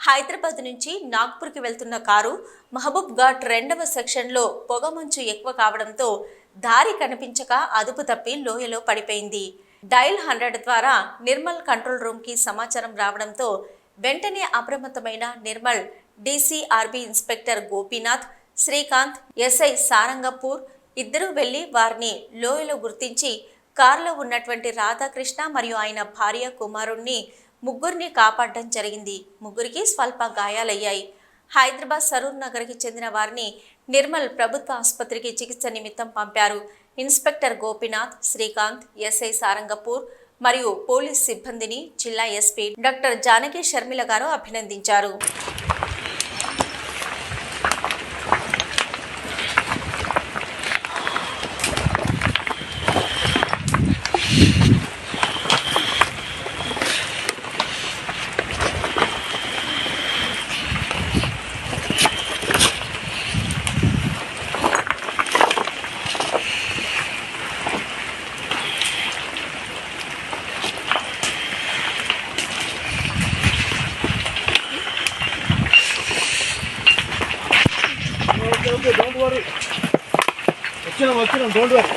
హైదరాబాద్ నుంచి నాగ్పూర్కి వెళ్తున్న కారు మహబూబ్ ఘాట్ రెండవ సెక్షన్లో పొగమంచు ఎక్కువ కావడంతో దారి కనిపించక అదుపు తప్పి లోయలో పడిపోయింది. డైల్ హండ్రెడ్ ద్వారా నిర్మల్ కంట్రోల్ రూమ్కి సమాచారం రావడంతో వెంటనే అప్రమత్తమైన Nirmal DCRB inspector Gopinath Srikanth SI Sarangapur ఇద్దరూ వెళ్ళి వారిని లోయలో గుర్తించి కారులో ఉన్నటువంటి రాధాకృష్ణ మరియు ఆయన భార్య కుమారుణ్ణి ముగ్గురిని కాపాడడం జరిగింది. ముగ్గురికి స్వల్ప గాయాలయ్యాయి. హైదరాబాద్ సరూర్ నగర్కి చెందిన వారిని నిర్మల్ ప్రభుత్వ ఆసుపత్రికి చికిత్స నిమిత్తం పంపారు. ఇన్స్పెక్టర్ గోపీనాథ్ శ్రీకాంత్ ఎస్ఐ సారంగపూర్ మరియు పోలీస్ సిబ్బందిని జిల్లా ఎస్పీ డాక్టర్ జానకి షర్మిల గారు అభినందించారు ఓకే ఓకే డోంట్ వరీ. వచ్చినాం వచ్చినాం డోంట్ వరీ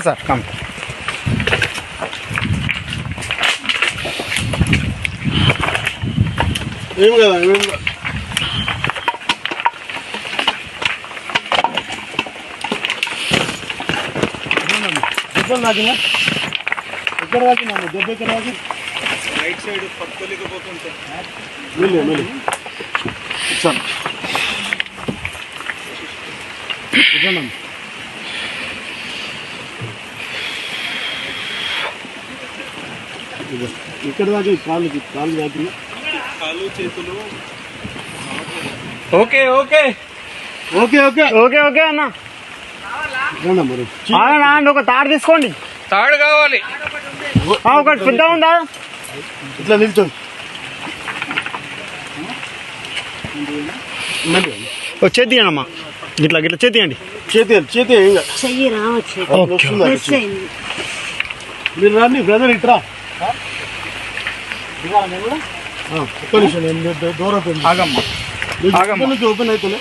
సార్ కమ్ ఏం కదా ఏం దెబ్బలు నాకినా ఎక్కడ తాకినా దెబ్బ ఎక్కడ తాకి రైట్ సైడ్ పట్టుకోలేకపోతుంటే మెల్లి మెల్లి. ఇచ్చాను ఇచ్చాను. ఇక్కడ దాకా కాళ్ళు కాళ్ళు చేతులు. Okay okay. Okay okay. Okay okay అన్న. ఆగండి, ఒక తాడు తీసుకోండి. తాడు కావాలి. ఆ, ఒకటి పెద్ద ఉందా? ఇట్లా నిల్చోండి మళ్ళీ ఓ చేతి తీయండి అమ్మా. ఇట్లా ఇట్లా చేతి తీయండి చేతి చేతి మీరు రండి బ్రదర్ ఇట్రా. ఆ, ఒక్క నిమిషం పెట్టి ఆగమ్మా. ఆగమ్మా. నుంచి ఓపెన్ అవుతుంది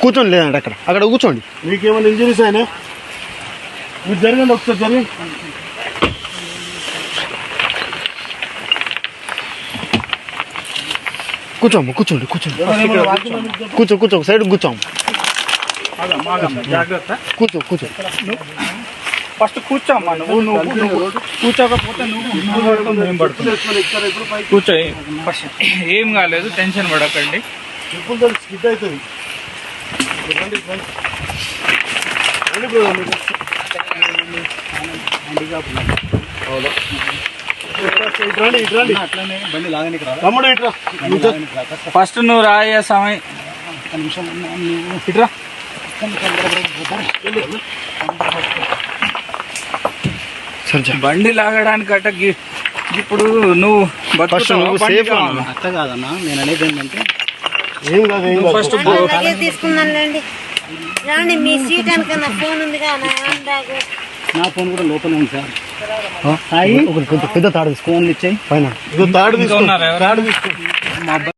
కూర్చోండి లేదండి అక్కడ. అక్కడ కూర్చోండి. మీకేమైనా ఇంజరీస్ అయినా? మీరు జరగండి ఒకసారి జరిగి. కూర్చోమ్మ కూర్చోండి కూర్చోండి. కూర్చో కూర్చో సైడ్ కూర్చోమ్మ కూర్చో కూర్చో. ఫస్ట్ కూర్చోమ్మా నువ్వు నువ్వు నువ్వు కూర్చోకపోతే నువ్వు నువ్వు పడుతుంది కూర్చో ఫస్ట్ ఏం కాలేదు టెన్షన్ పడకండి. స్కిడ్ అవుతుంది. ఫస్ట్ నువ్వు రాయ సమయం ఇట్రా బండి లాగడానికి అట్ట ఇప్పుడు నువ్వు ఫస్ట్ నువ్వు సేఫ్ అన్న అట్ట కాదన్నా. నేను అనేది ఏంటంటే ఏం కాదు ఏం ఫస్ట్ రండి మీ సీట్ అనుక నా ఫోన్ ఉందిగా నా ఫోన్ కూడా లోపలే ఉంది సార్. ఒకటి పెద్ద తాడు తీసుకో. ఫోన్లు ఇచ్చాయి. పైన. తాడు తీసుకో. ఉన్నారా ఎవరు? తాడు తీసుకో.